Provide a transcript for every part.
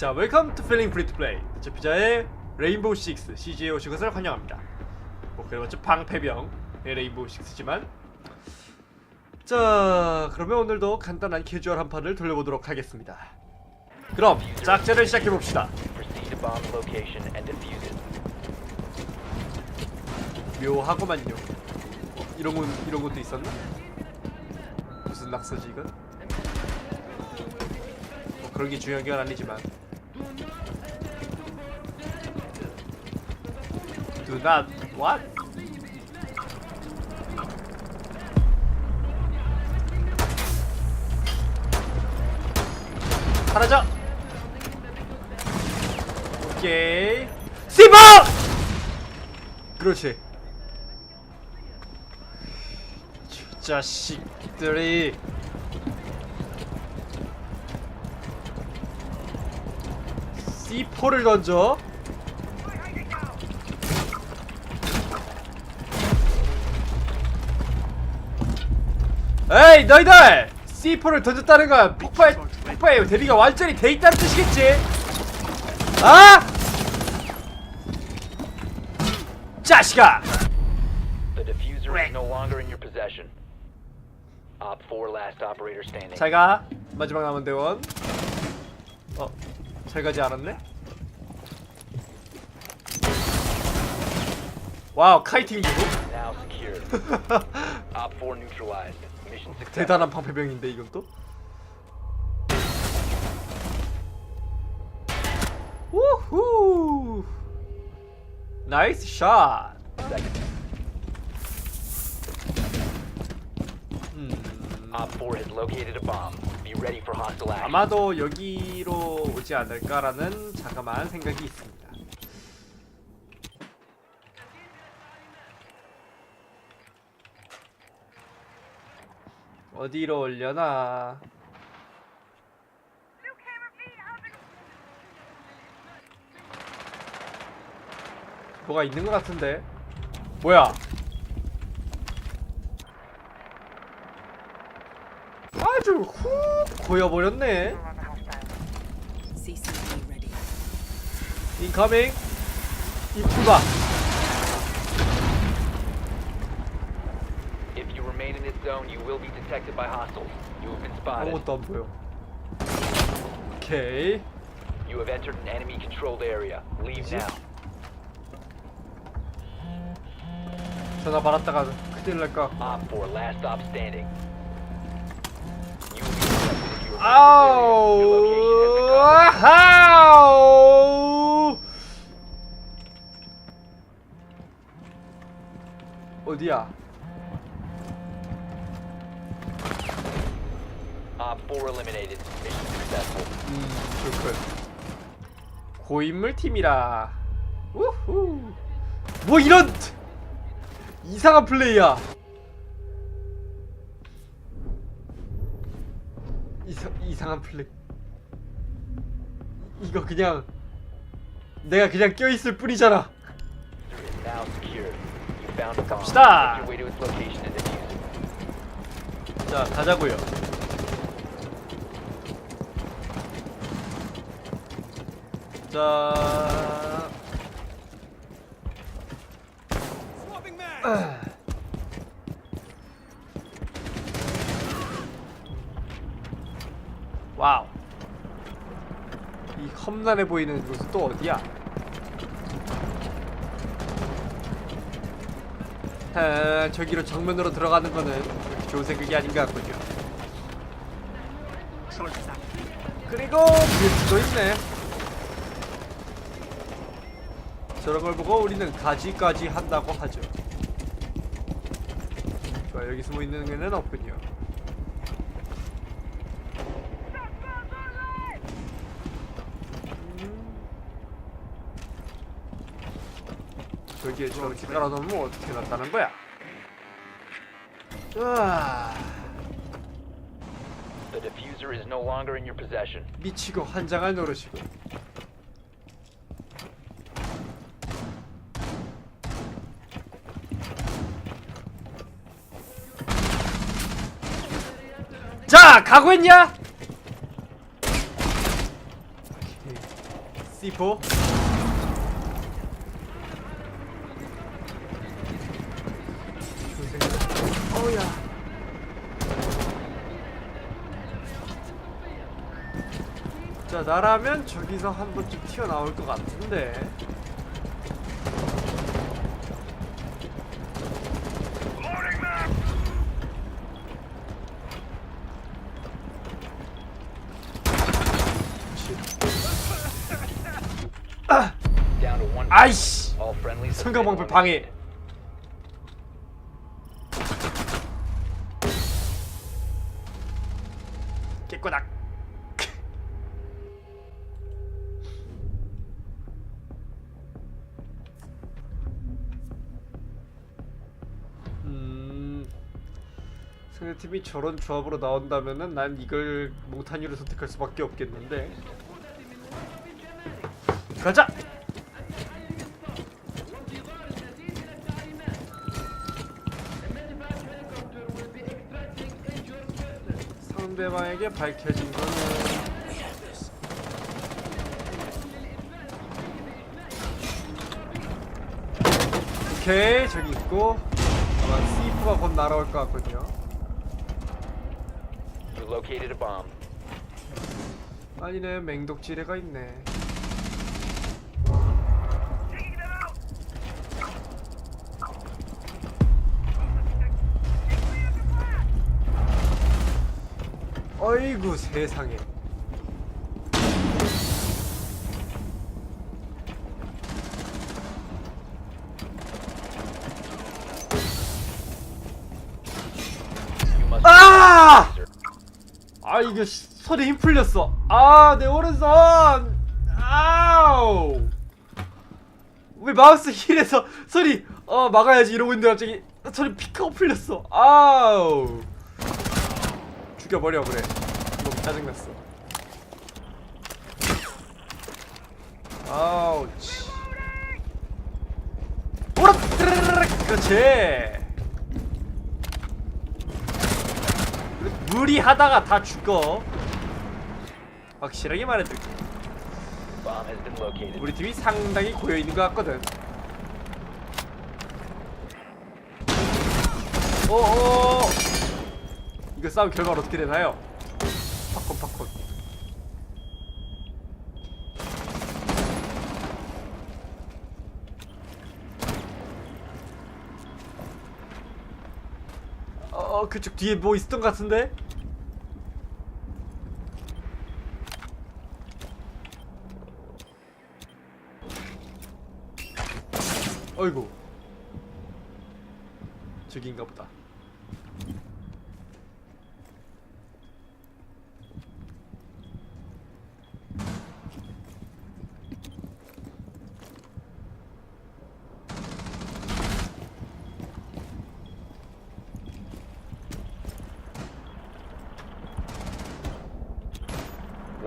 자, 웰컴 투 필링 프리 투 플레이. 제 피자의 레인보우 식스 CG에 오신 것을 환영합니다. 뭐 그래봤자 방패병의 레인보우 식스지만 자, 그러면 오늘도 간단한 캐주얼 한 판을 돌려보도록 하겠습니다. 그럼 짝제를 시작해 봅시다. 묘하고만요. 어, 이런 건 이런 것도 있었나? 무슨 낙서지 이건? 뭐 그런 게 중요한 건 아니지만. Do not what? 사라져. 오케이. 시버! 그렇지. 저 자식들이 C4를 던져 에이 너희들 C4를 던졌다는 건 폭발 폭발의 대비가 완전히 돼 있다는 뜻이겠지 아 자식아 The diffuser is no longer in your possession. Op 4 last operator standing. 잘가 마지막 남은 대원 어 잘가지 않았네 와우 카이팅 secured. Op 4 neutralized. Mission success. 대단한 방패병인데 이건 또 우후 나이스 샷 Second. 음, Op 4 has located a bomb. Be ready for hostile action. 아마도 여기로 오지 않을까라는 자그마한 생각이 있습니다. 어디로 올려나? 뭐가 있는 것 같은데? 뭐야? 아주 훅 고여버렸네. 인커밍 입구가 zone, you will be detected by hostiles. You have been spotted. 아무것도 안 보여 오케이 You have entered an enemy controlled area. Leave 뭐지? now. 전화 받았다가 큰일 날까 Op 4 last stop standing. You will be detected if you remain in this area. Your 아우 location has been covered. 아우 어디야 4 eliminated. Mission successful. 음 좋군 고인물 팀이라 우후 뭐 이런 이상한 플레이야 이상 이상한 플레이 이거 그냥 내가 그냥 껴 있을 뿐이잖아 is now secured. You found a bomb. 갑시다. Make your way to its location and defuse it. 자 가자고요 자 아. 와우 이 험난해 보이는 곳은 또 어디야? 아, 저기로 정면으로 들어가는 거는 좋은 생각이 아닌 것 같군요. 그리고 뮤트도 있네. 저런 걸 보고 우리는 가지까지 한다고 하죠. 좋아, 여기 숨어 있는 애는 없군요. 저기에 저렇게 깔아놓으면 어떻게 났다는 거야? 으아, The diffuser is no longer in your possession. 미치고 환장할 노릇이고. 자, 가고 있냐? C4 어우야. 자 나라면 저기서 한 번쯤 튀어나올 것 같은데 아이씨 All friendlies. have 성경방패 방해. 깨꼬닥 음 상대팀이 저런 조합으로 나온다면은 난 이걸 몽타뉴를 선택할 수밖에 없겠는데 가자 상대방에게 밝혀진 거는 오케이 저기 있고. 아마 C4가 곧 날아올 것 같거든요. You located a bomb. 아니네 맹독지레가 있네 어이구 세상에. 아! 아 시- 손에 힘 풀렸어. 아내 오른손! 아우! 왜 마우스 힐에서 소리 어 막아야지 이러고 있는데 갑자기 소리 피크가 풀렸어. 아우 죽여버려 그래. 너무 짜증났어. 아우 치 오라! 그렇지. 무리하다가 다 죽어. 확실하게 말해줄게. 우리 팀이 상당히 고여있는 것 같거든. 어어 이거 싸움 결과는 어떻게 되나요? 팝콘 팝콘 어 그쪽 뒤에 뭐 있었던 것 같은데? 어이구 저기인가 보다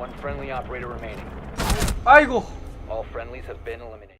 One friendly operator remaining. 아이고 All friendlies have been eliminated.